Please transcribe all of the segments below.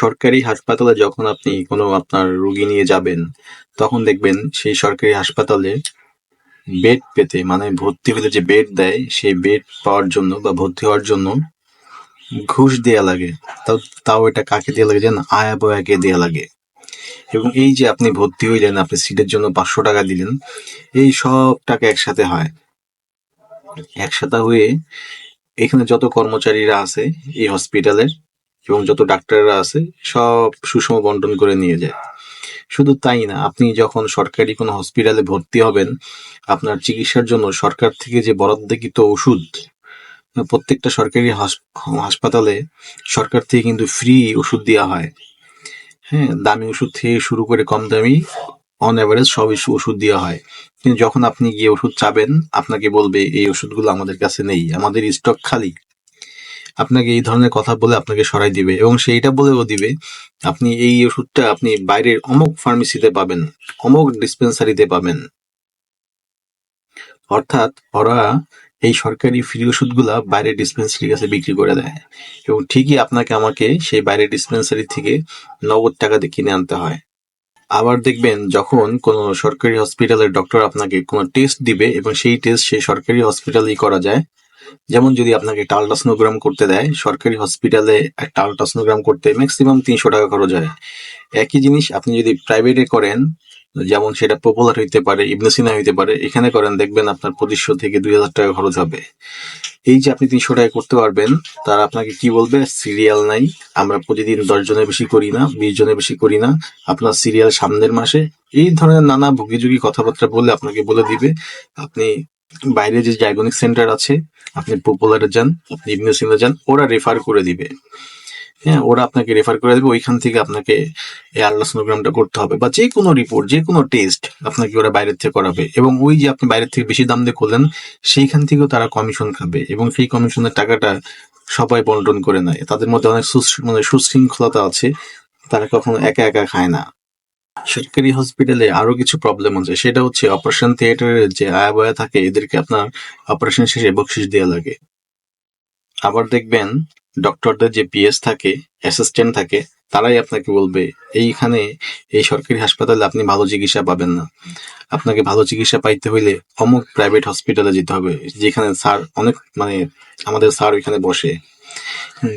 সরকারি হাসপাতালে যখন আপনি কোনো আপনার রুগী নিয়ে যাবেন, তখন দেখবেন সেই সরকারি হাসপাতালে বেড পেতে মানে ভর্তি হলে যে বেড দেয়, সেই বেড পাওয়ার জন্য বা ভর্তি হওয়ার জন্য ঘুষ দেয়া লাগে। তাও তাও এটা কাকে দেয়া লাগে যেন আয়া বয়াকে দেয়া লাগে। এবং এই যে আপনি ভর্তি হইলেন, আপনি সিটের জন্য পাঁচশো টাকা দিলেন, এই সব টাকা একসাথে হয়। একসাথে হয়ে এখানে যত কর্মচারীরা আছে এই হসপিটালের এবং যত ডাক্তাররা আছে, সব সুষম বন্টন করে নিয়ে যায়। শুধু তাই না, আপনি যখন সরকারি কোনো হসপিটালে ভর্তি হবেন, আপনার চিকিৎসার জন্য সরকার থেকে যে বরাদ্দকৃত ওষুধ, প্রত্যেকটা সরকারি হাস- হাসপাতালে সরকার থেকে কিন্তু ফ্রি ওষুধ দেওয়া হয়। হ্যাঁ দামি ওষুধ থেকে শুরু করে কম দামি অন অ্যাভারেজ সব ওষুধ দেওয়া হয়। কিন্তু যখন আপনি গিয়ে ওষুধ চাবেন, আপনাকে বলবে, এই ওষুধগুলো আমাদের কাছে নেই, আমাদের স্টক খালি। আপনাকে এই ধরনের কথা বলে আপনাকে সরাই দিবে এবং সেইটা বলেও দিবে, আপনি এই ওষুধটা আপনি বাইরের অমুক ফার্মেসিতে পাবেন, অমুক ডিসপেন্সারিতে পাবেন। অর্থাৎ ওরা এই সরকারি ফ্রি ওষুধগুলা বাইরের ডিসপেন্সারির কাছে বিক্রি করে দেয় এবং ঠিকই আপনাকে আমাকে সেই বাইরের ডিসপেন্সারি থেকে নগদ টাকা দিয়ে কিনে আনতে হয়। আবার দেখবেন যখন কোনো সরকারি হসপিটালের ডক্টর আপনাকে কোনো টেস্ট দিবে এবং সেই টেস্ট সেই সরকারি হসপিটালেই করা যায় যেমন যদি আপনাকে একটা আলট্রাসোনোগ্রাম করতে দেয়, সরকারি হসপিটালে একটা আলট্রাসোনোগ্রাম করতে ম্যাক্সিমাম তিনশো টাকা খরচ হয়। একই জিনিস আপনি যদি প্রাইভেটে করেন, যেমন সেটা পপুলার হইতে পারে ইবনেসিনা হইতে পারে, এখানে করেন, দেখবেন আপনার পঁচিশশো থেকে দুই হাজার টাকা খরচ হবে। এই যে আপনি তিনশো টাকা করতে পারবেন, তারা আপনাকে কি বলবে? সিরিয়াল নাই, আমরা প্রতিদিন দশ জনের বেশি করি না, বিশ জনের বেশি করি না, আপনার সিরিয়াল সামনের মাসে, এই ধরনের নানা ভুগিযুগি কথাবার্তা বলে আপনাকে বলে দিবে, আপনি বাইরে যে ডায়াগনিক সেন্টার আছে, আপনি পপুলারে যান, আপনি ইবনেসিনা যান, ওরা রেফার করে দিবে। হ্যাঁ ওরা আপনাকে রেফার করে দেবে, ওইখান থেকে আপনাকে এই আল্ট্রাসোনোগ্রামটা করতে হবে। বা যে কোনো রিপোর্ট যে কোনো টেস্ট আপনাকে ওরা বাইরের থেকে করাবে। এবং ওই যে আপনি বাইরের থেকে বেশি দাম দিয়ে করলেন সেইখান থেকেও তারা কমিশন খাবে। এবং সেই কমিশনের টাকাটা সবাই বন্টন করে নেয়। তাদের মধ্যে অনেক মানে সুশৃঙ্খলতা আছে। তারা কখনো একা একা খায় না। সরকারি হসপিটালে আরও কিছু প্রবলেম আছে। সেটা হচ্ছে অপারেশন থিয়েটারের যে আয়া বয়া থাকে, এদেরকে আপনার অপারেশন শেষে বকশিস দেওয়া লাগে। আবার দেখবেন ডক্টরদের যে পিএস থাকে অ্যাসিস্ট্যান্ট থাকে, তারাই আপনাকে বলবে, এইখানে এই সরকারি হাসপাতালে আপনি ভালো চিকিৎসা পাবেন না। আপনাকে ভালো চিকিৎসা পাইতে হইলে অমুক প্রাইভেট হসপিটালে যেতে হবে। যেখানে স্যার অনেক মানে আমাদের স্যার ওইখানে বসে।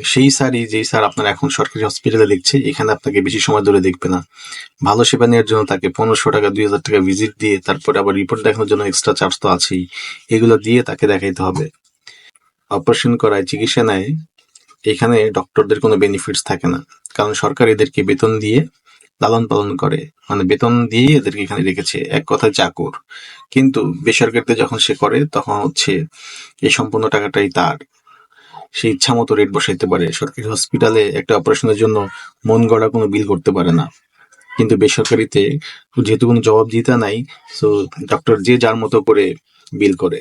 সেই স্যারই যেই স্যার আপনার এখন সরকারি হসপিটালে দেখছে, এখানে আপনাকে বেশি সময় ধরে দেখবে না। ভালো সেবা নেওয়ার জন্য তাকে পনেরোশো টাকা, দুই হাজার টাকা ভিজিট দিয়ে তারপরে আবার রিপোর্ট দেখানোর জন্য এক্সট্রা চার্জ তো আছেই। এগুলো দিয়ে তাকে দেখাইতে হবে। অপারেশন করায়, চিকিৎসা নেয়, এখানে ডক্টরদের কোনো বেনিফিটস থাকে না। কারণ সরকার এদেরকে বেতন দিয়ে লালন পালন করে। মানে বেতন দিয়ে এদেরকে এখানে রেখেছে। এক কথায় চাকর। কিন্তু বেসরকারিতে যখন সে করে, তখন হচ্ছে এই সম্পূর্ণ টাকাটাই তার। সে ইচ্ছা মতো রেট বসাইতে পারে। সরকারি হসপিটালে একটা অপারেশনের জন্য মন গড়া কোনো বিল করতে পারে না। কিন্তু বেসরকারিতে যেহেতু কোনো জবাবদিহিতা নাই তো ডক্টর যে যার মতো করে বিল করে।